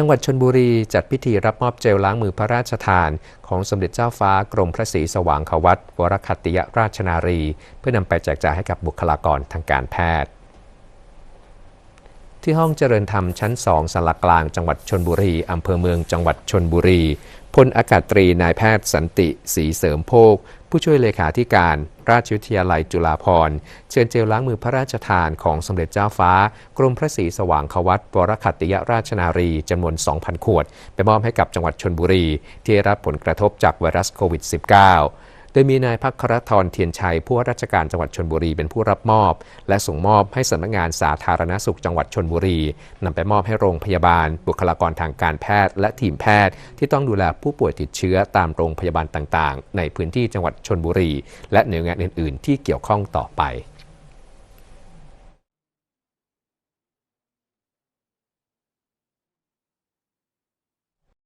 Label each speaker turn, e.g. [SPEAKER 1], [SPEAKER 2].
[SPEAKER 1] จังหวัดชนบุรีจัดพิธีรับมอบเจลล้างมือพระราชทาน ของสมเด็จเจ้าฟ้ากรมพระศรีสว่างควัตวรคัติยราชนารี เพื่อนำไปแจกจ่ายให้กับบุคลากรทางการแพทย์ ที่ห้องเจริญธรรมชั้น2สารกลางจังหวัดชนบุรีอำเภอเมืองจังหวัดชนบุรีพลอากาศตรีนายแพทย์สันติศรีเสริมโภค ผู้ช่วยเลขาธิการ ราชวิทยาลัยจุฬาภรณ์เชิญเจลล้างมือพระราชทานของสมเด็จเจ้าฟ้า กรมพระศรีสว่างควัตวรคัตติยราชนารีจำนวน 2,000 ขวด ไปมอบให้กับจังหวัดชนบุรี ที่ได้รับผลกระทบจากไวรัสโควิด -19 ดยมีนายพักครทรเทียนชัยผู้ว่าราชการจังหวัดชนบุรีเป็นผู้รับมอบ และส่งมอบให้สำนักงานสาธารณสุขจังหวัดชนบุรีนำไปมอบให้โรงพยาบาล บุคลากรทางการแพทย์ และทีมแพทย์ ที่ต้องดูแลผู้ป่วยติดเชื้อตามโรงพยาบาลต่างๆ ในพื้นที่จังหวัดชนบุรี และหน่วยงานอื่น ๆ ที่เกี่ยวข้องต่อไป